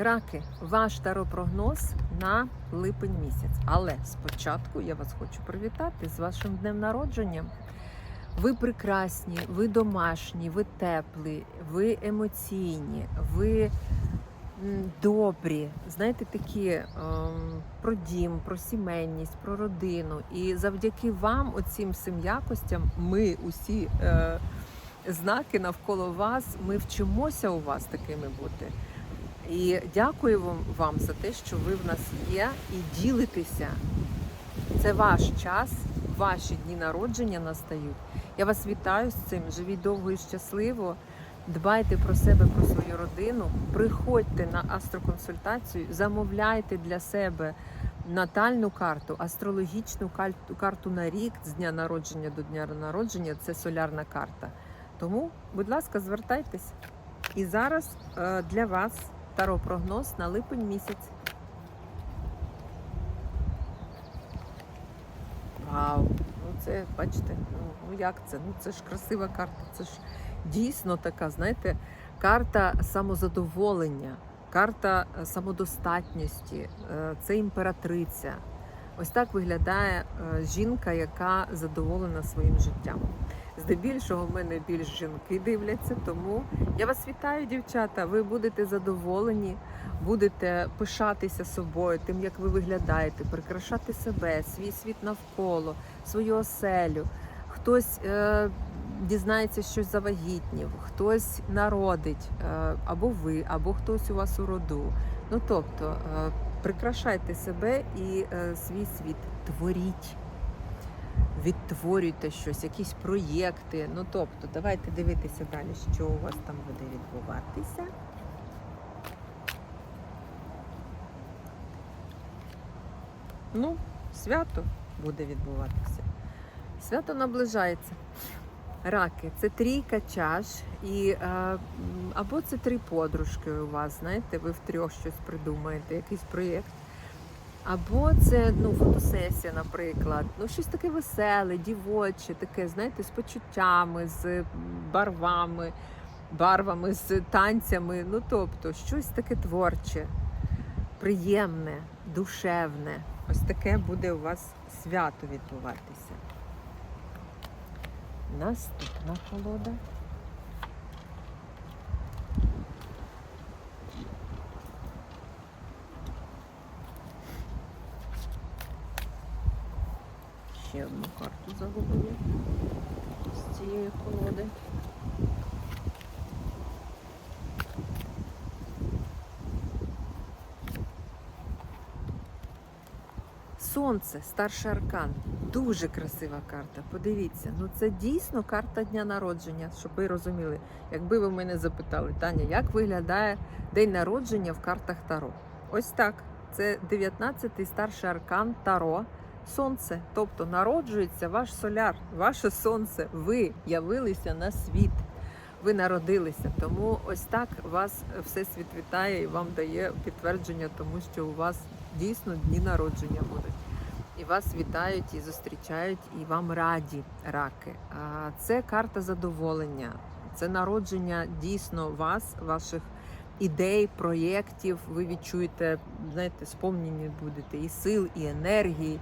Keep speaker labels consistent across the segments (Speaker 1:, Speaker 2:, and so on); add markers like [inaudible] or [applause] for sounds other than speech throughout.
Speaker 1: Раки, ваш таропрогноз на липень місяць. Але спочатку я вас хочу привітати з вашим днем народження. Ви прекрасні, ви домашні, ви теплі, ви емоційні, ви добрі. Знаєте, такі ем, про дім, про сімейність, про родину. І завдяки вам, оцім всім якостям, ми усі е, знаки навколо вас, ми вчимося у вас такими бути. І дякую вам, за те, що ви в нас є і ділитеся. Це ваш час, ваші дні народження настають. Я вас вітаю з цим. Живіть довго і щасливо. Дбайте про себе, про свою родину. Приходьте на астроконсультацію, замовляйте для себе натальну карту, астрологічну карту, карту на рік з дня народження до дня народження. Це солярна карта. Тому, будь ласка, звертайтесь. І зараз е, для вас таро-прогноз на липень місяць. Вау! Ну це, бачите, ну, ну як це? Ну це ж красива карта. Це ж дійсно така, знаєте, карта самозадоволення, карта е, самодостатності, е, це імператриця. Ось так виглядає е, жінка, яка задоволена своїм життям. Здебільшого в мене більш жінки дивляться, тому я вас вітаю, дівчата. Ви будете задоволені, будете пишатися собою, тим, як ви виглядаєте, прикрашати себе, свій світ навколо, свою оселю. Хтось е, дізнається щось завагітнів, хтось народить, е, або ви, або хтось у вас у роду. Ну тобто, е, прикрашайте себе і е, свій світ, творіть відтворюйте щось, якісь проєкти. Ну тобто, давайте дивитися далі, що у вас там буде відбуватися. Ну, свято буде відбуватися. Свято наближається. Раки це трійка чаш, і е, або це три подружки у вас, знаєте, ви втрьох щось придумаєте, якийсь проєкт. Або це ну, фотосесія, наприклад. Ну, щось таке веселе, дівоче, таке, знаєте, з почуттями, з барвами, барвами, з танцями. Ну, тобто, щось таке творче, приємне, душевне. Ось таке буде у вас свято відбуватися. Наступна колода. Ще одну карту загубили з цієї колоди. Сонце, старший аркан. Дуже красива карта. Подивіться, ну це дійсно карта дня народження, щоб ви розуміли. Якби ви мене запитали, Таня, як виглядає день народження в картах Таро? Ось так. Це 19-й старший аркан Таро. Сонце, тобто народжується ваш соляр, ваше сонце. Ви явилися на світ. Ви народилися, тому ось так вас всесвіт вітає і вам дає підтвердження, тому що у вас дійсно дні народження будуть. І вас вітають і зустрічають, і вам раді раки. А це карта задоволення, це народження дійсно вас, ваших ідей, проєктів. Ви відчуєте, знаєте, сповнені будете і сил, і енергії,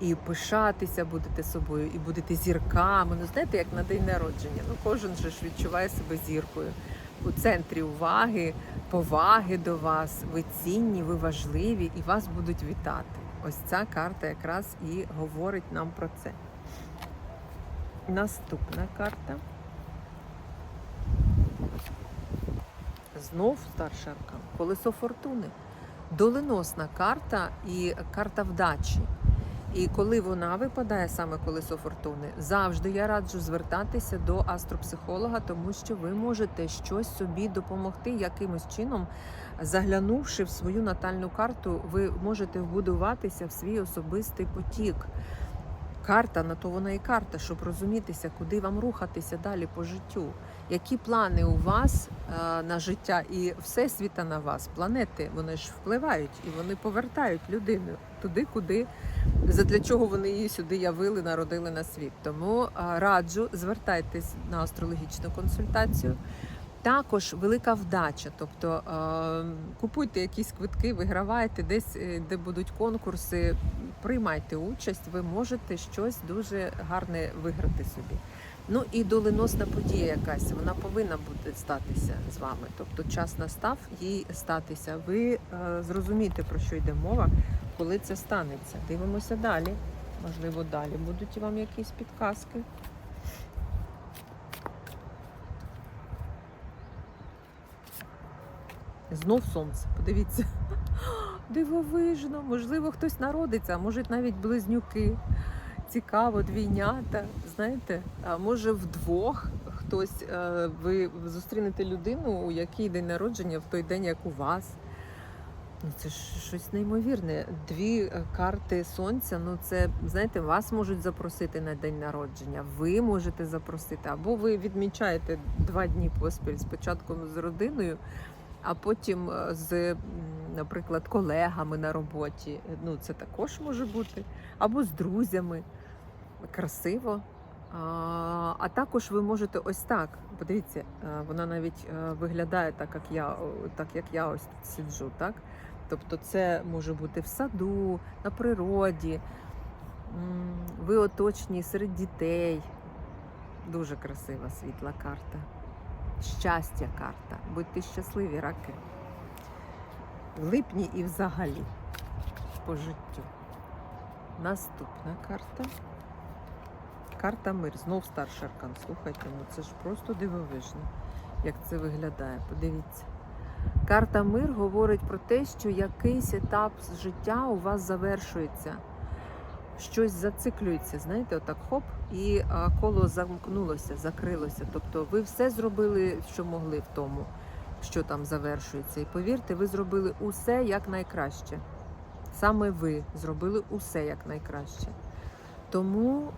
Speaker 1: і пишатися будете собою, і будете зірками. Ну знаєте, як на день народження. Ну кожен же ж відчуває себе зіркою у центрі уваги, поваги до вас. Ви цінні, ви важливі, і вас будуть вітати. Ось ця карта якраз і говорить нам про це. Наступна карта. Знов старший аркан. Колесо фортуни. Доленосна карта і карта вдачі. І коли вона випадає саме колесо фортуни, завжди я раджу звертатися до астропсихолога, тому що ви можете щось собі допомогти якимось чином, заглянувши в свою натальну карту, ви можете вбудуватися в свій особистий потік. Карта на то вона і карта, щоб розумітися, куди вам рухатися далі по життю, які плани у вас е, на життя і всесвіта на вас, планети, вони ж впливають і вони повертають людину туди, куди задля чого вони її сюди явили, народили на світ. Тому е, раджу звертайтесь на астрологічну консультацію. Також велика вдача, тобто е, купуйте якісь квитки, вигравайте десь, е, де будуть конкурси, приймайте участь, ви можете щось дуже гарне виграти собі. Ну і доленосна подія якась, вона повинна бути статися з вами. Тобто час настав їй статися. Ви е, зрозумієте, про що йде мова, коли це станеться. Дивимося далі. Можливо, далі будуть вам якісь підказки. Знов сонце. Подивіться. [gasps] Дивовижно, можливо, хтось народиться, а може навіть близнюки. Цікаво, двійнята. Знаєте, а може вдвох хтось е, ви зустрінете людину, у якій день народження в той день, як у вас. Ну, це ж щось неймовірне. Дві е, карти сонця. Ну, це знаєте, вас можуть запросити на день народження. Ви можете запросити, або ви відмічаєте два дні поспіль спочатку з родиною, а потім е, з, наприклад, колегами на роботі. Ну, це також може бути, або з друзями. Красиво. А, а також ви можете ось так. Подивіться, е, вона навіть е, виглядає так, як я, так як я ось тут сиджу. Так? Тобто, це може бути в саду, на природі. Ви оточені серед дітей. Дуже красива світла карта. Щастя карта. Будьте щасливі, раки. В липні і взагалі по життю. Наступна карта. Карта мир. Знов старший аркан. Слухайте, ну це ж просто дивовижно, як це виглядає. Подивіться. Карта мир говорить про те, що якийсь етап життя у вас завершується. Щось зациклюється, знаєте, отак хоп, і коло замкнулося, закрилося. Тобто ви все зробили, що могли в тому, що там завершується. І повірте, ви зробили усе як найкраще. Саме ви зробили усе як найкраще. Тому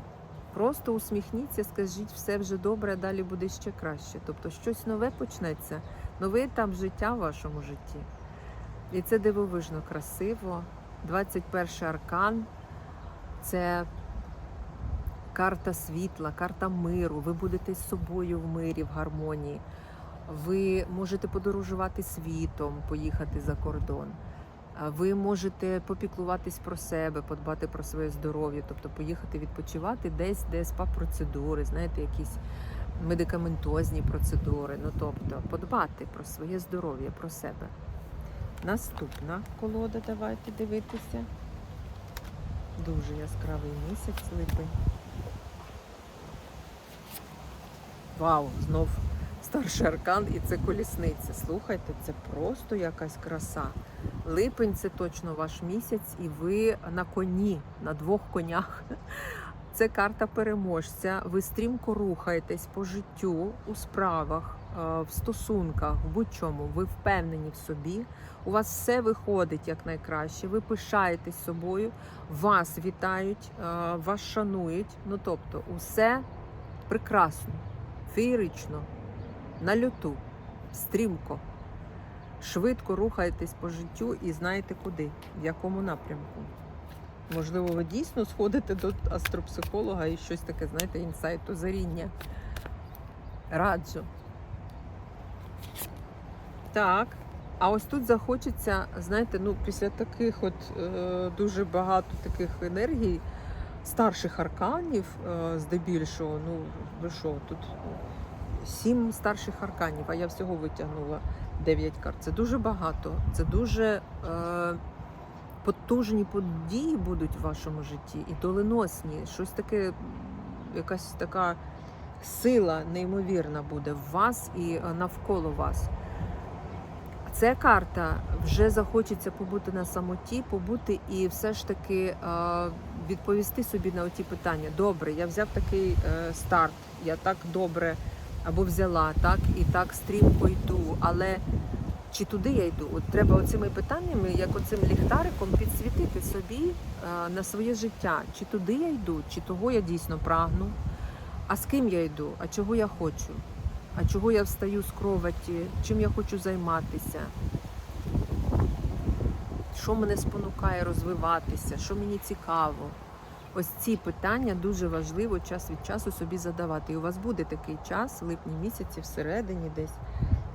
Speaker 1: просто усміхніться, скажіть, все вже добре, а далі буде ще краще. Тобто щось нове почнеться, новий етап життя в вашому житті. І це дивовижно красиво. 21 аркан це карта світла, карта миру. Ви будете з собою в мирі, в гармонії. Ви можете подорожувати світом, поїхати за кордон. Ви можете попіклуватись про себе, подбати про своє здоров'я, тобто поїхати відпочивати десь, де спа-процедури, знаєте, якісь медикаментозні процедури. Ну тобто подбати про своє здоров'я, про себе. Наступна колода, давайте дивитися. Дуже яскравий місяць липень. Вау, знов старший аркан, і це колісниця. Слухайте, це просто якась краса. Липень це точно ваш місяць, і ви на коні, на двох конях. Це карта переможця. Ви стрімко рухаєтесь по життю у справах, в стосунках, в будь-чому. Ви впевнені в собі. У вас все виходить як найкраще. Ви пишаєтесь собою, вас вітають, е, вас шанують. Ну тобто, усе прекрасно, феєрично, на льоту, стрімко. Швидко рухаєтесь по життю і знаєте куди, в якому напрямку. Можливо, ви дійсно сходите до астропсихолога і щось таке, знаєте, інсайт, озаріння. Раджу. Так. А ось тут захочеться, знаєте, ну, після таких от е, дуже багато таких енергій, старших арканів, е, здебільшого, ну, ви що, тут сім старших арканів, а я всього витягнула 9 карт. Це дуже багато. Це дуже е, потужні події будуть в вашому житті і доленосні. Щось таке, якась така сила неймовірна буде в вас і е, навколо вас. Ця карта вже захочеться побути на самоті, побути і все ж таки е, відповісти собі на оті питання. Добре, я взяв такий е, старт, я так добре або взяла, так і так стрімко йду. Але чи туди я йду? От треба оцими питаннями, як оцим ліхтариком, підсвітити собі е, на своє життя. Чи туди я йду, чи того я дійсно прагну, а з ким я йду, а чого я хочу, а чого я встаю з кроваті, чим я хочу займатися. Що мене спонукає розвиватися, що мені цікаво. Ось ці питання дуже важливо час від часу собі задавати. І у вас буде такий час, в липні місяці, всередині, десь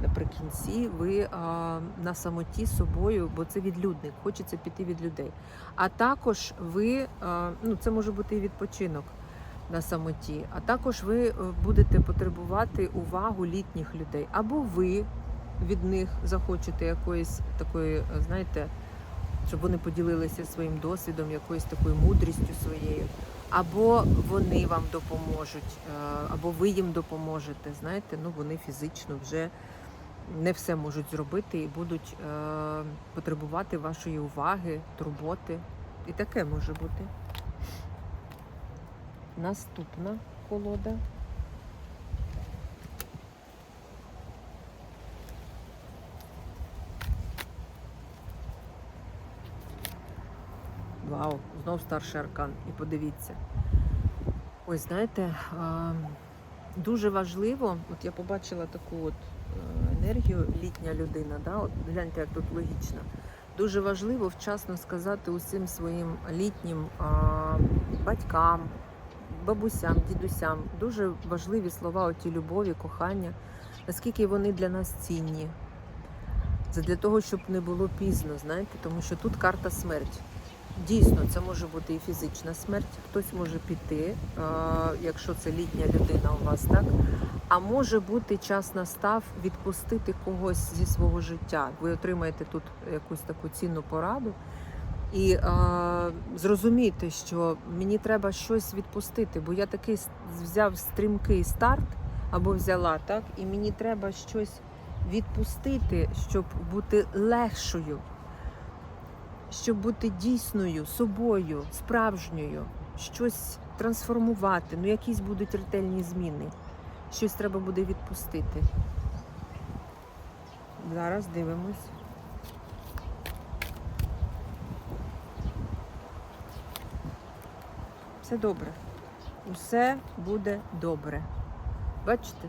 Speaker 1: наприкінці, ви а, на самоті з собою, бо це відлюдник, хочеться піти від людей. А також ви, а, ну це може бути і відпочинок на самоті, а також ви е, будете потребувати увагу літніх людей, або ви від них захочете якоїсь такої, е, знаєте щоб вони поділилися своїм досвідом, якоюсь такою мудрістю своєю, або вони вам допоможуть, е, або ви їм допоможете. Знаєте, ну вони фізично вже не все можуть зробити і будуть е, потребувати вашої уваги, турботи. І таке може бути. Наступна колода. Вау, знов старший аркан. І подивіться. Ось, знаєте, дуже важливо, от я побачила таку от е, енергію, літня людина, да? от гляньте, як тут логічно. Дуже важливо вчасно сказати усім своїм літнім батькам, бабусям, дідусям. Дуже важливі слова оті любові, кохання, наскільки вони для нас цінні. Це для того, щоб не було пізно, знаєте, тому що тут карта смерть. Дійсно, це може бути і фізична смерть, хтось може піти, якщо це літня людина у вас, так? А може бути час настав відпустити когось зі свого життя. Ви отримаєте тут якусь таку цінну пораду і е, зрозуміти, що мені треба щось відпустити, бо я такий взяв стрімкий старт або взяла, так, і мені треба щось відпустити, щоб бути легшою щоб бути дійсною, собою, справжньою, щось трансформувати, ну якісь будуть ретельні зміни. Щось треба буде відпустити. Зараз дивимось. Все добре. Усе буде добре. Бачите?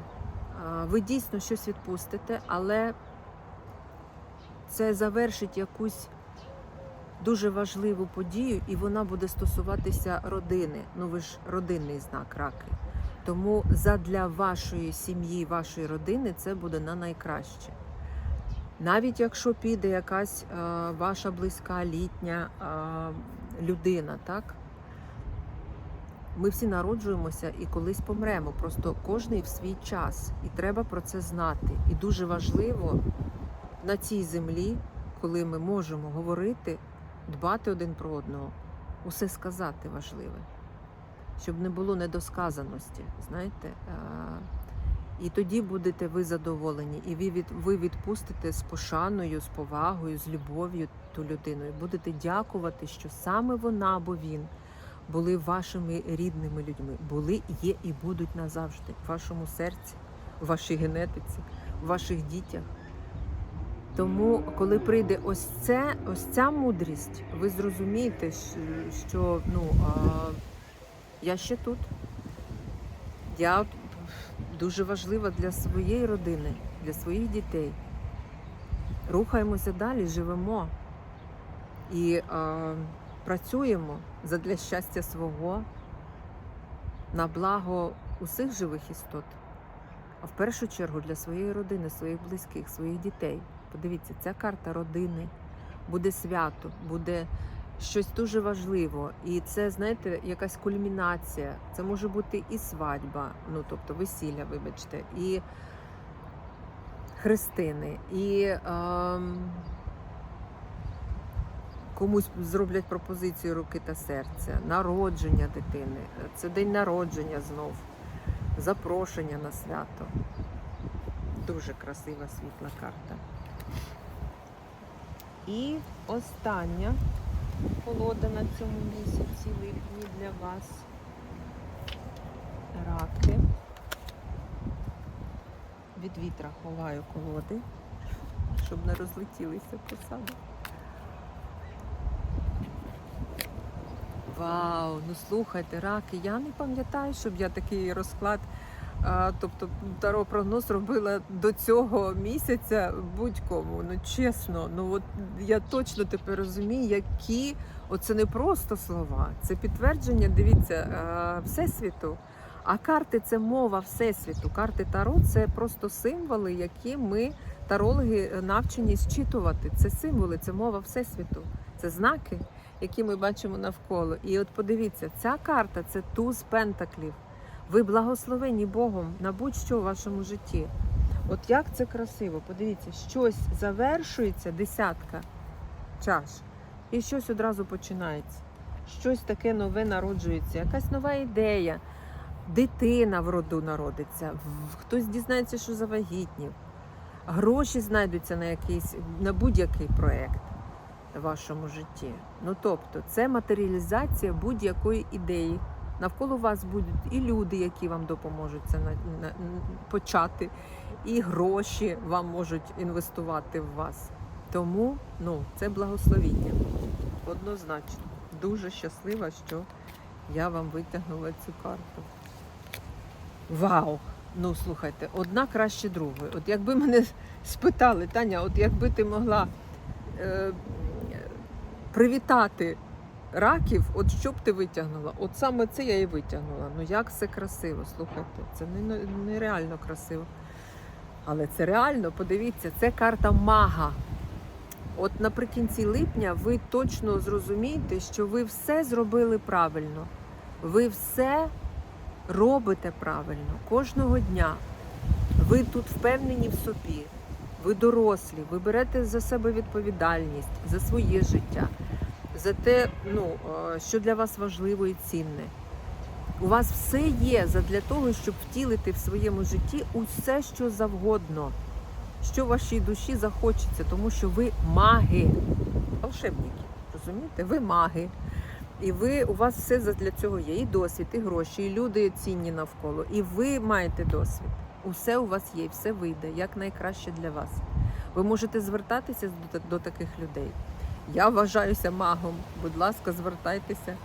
Speaker 1: Ви дійсно щось відпустите, але це завершить якусь дуже важливу подію, і вона буде стосуватися родини. Ну ви ж родинний знак раки. Тому задля вашої сім'ї, вашої родини це буде на найкраще. Навіть якщо піде якась е, ваша близька літня е, людина, так? Ми всі народжуємося і колись помремо. Просто кожний в свій час. І треба про це знати. І дуже важливо на цій землі, коли ми можемо говорити, дбати один про одного, усе сказати важливе, щоб не було недосказаності, знаєте. І тоді будете ви задоволені, і ви, від, ви відпустите з пошаною, з повагою, з любов'ю ту людину. І будете дякувати, що саме вона або він були вашими рідними людьми, були, є і будуть назавжди в вашому серці, в вашій генетиці, в ваших дітях. Тому, коли прийде ось це, ось ця мудрість, ви зрозумієте, що ну, а, я ще тут. Я дуже важлива для своєї родини, для своїх дітей. Рухаємося далі, живемо і е, працюємо задля щастя свого на благо усіх живих істот, а в першу чергу для своєї родини, своїх близьких, своїх дітей. Подивіться, ця карта родини буде свято, буде щось дуже важливо. І це, знаєте, якась кульмінація. Це може бути і свадьба, ну тобто весілля, вибачте, і хрестини, і ем, комусь зроблять пропозицію руки та серця, народження дитини. Це день народження знов, запрошення на свято. Дуже красива світла карта. І остання колода на цьому місяці липні для вас. Раки. Від вітра ховаю колоди, щоб не розлетілися по Вау, ну слухайте, раки, я не пам'ятаю, щоб я такий розклад, а, тобто таро прогноз робила до цього місяця будь-кому. Ну чесно, ну от я точно тепер розумію, які оце не просто слова, це підтвердження, дивіться, а, всесвіту. А карти це мова всесвіту. Карти Таро це просто символи, які ми, тарологи, навчені зчитувати. Це символи, це мова всесвіту, це знаки, які ми бачимо навколо. І от подивіться, ця карта це туз пентаклів. Ви благословені Богом на будь-що в вашому житті. От як це красиво, подивіться, щось завершується, десятка чаш, і щось одразу починається. Щось таке нове народжується, якась нова ідея дитина в роду народиться, хтось дізнається, що завагітнів, гроші знайдуться на якийсь на будь-який проект вашому житті. Ну тобто, це матеріалізація будь-якої ідеї. Навколо вас будуть і люди, які вам допоможуть це на, на, почати, і гроші вам можуть інвестувати в вас. Тому ну, це благословіння. Однозначно. Дуже щаслива, що я вам витягнула цю карту. Вау! Ну слухайте, одна краще другої. От якби мене [laughs] спитали, Таня, от якби ти могла е, привітати раків, от що б ти витягнула? От саме це я і витягнула. Ну як це красиво, слухайте, це не- нереально красиво. Але це реально, подивіться, це карта мага. От наприкінці липня ви точно зрозумієте, що ви все зробили правильно. Ви все робите правильно кожного дня. Ви тут впевнені в собі, ви дорослі, ви берете за себе відповідальність за своє життя, за те, ну, е, що для вас важливо і цінне. У вас все є для того, щоб втілити в своєму житті усе, що завгодно, що вашій душі захочеться, тому що ви маги, волшебники, розумієте? Ви маги. І ви у вас все для цього є. І досвід, і гроші, і люди цінні навколо. І ви маєте досвід. Усе у вас є, все вийде як найкраще для вас. Ви можете звертатися до таких людей. Я вважаюся магом. Будь ласка, звертайтеся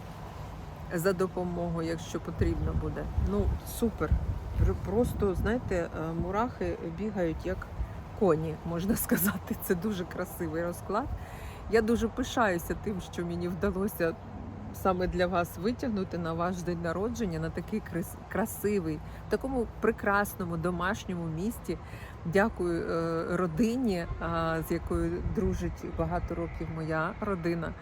Speaker 1: за допомогою, якщо потрібно буде. Ну, супер. Просто, знаєте, е, мурахи бігають як коні, можна [laughs] сказати. Це дуже красивий розклад. Я дуже пишаюся тим, що мені вдалося саме для вас витягнути на ваш день народження на такий красивий, в такому прекрасному домашньому місті. Дякую е, родині, з якою дружить багато років моя родина.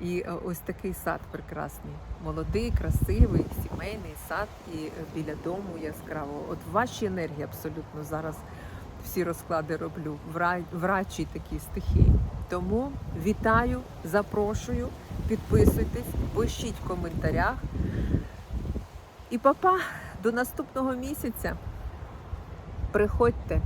Speaker 1: І е, ось такий сад прекрасний, молодий, красивий, сімейний сад і е, біля дому яскраво. От в вашій енергії абсолютно зараз всі розклади роблю в ра- в стихії. Тому вітаю, запрошую, підписуйтесь, пишіть в коментарях. І папа, до наступного місяця. Приходьте,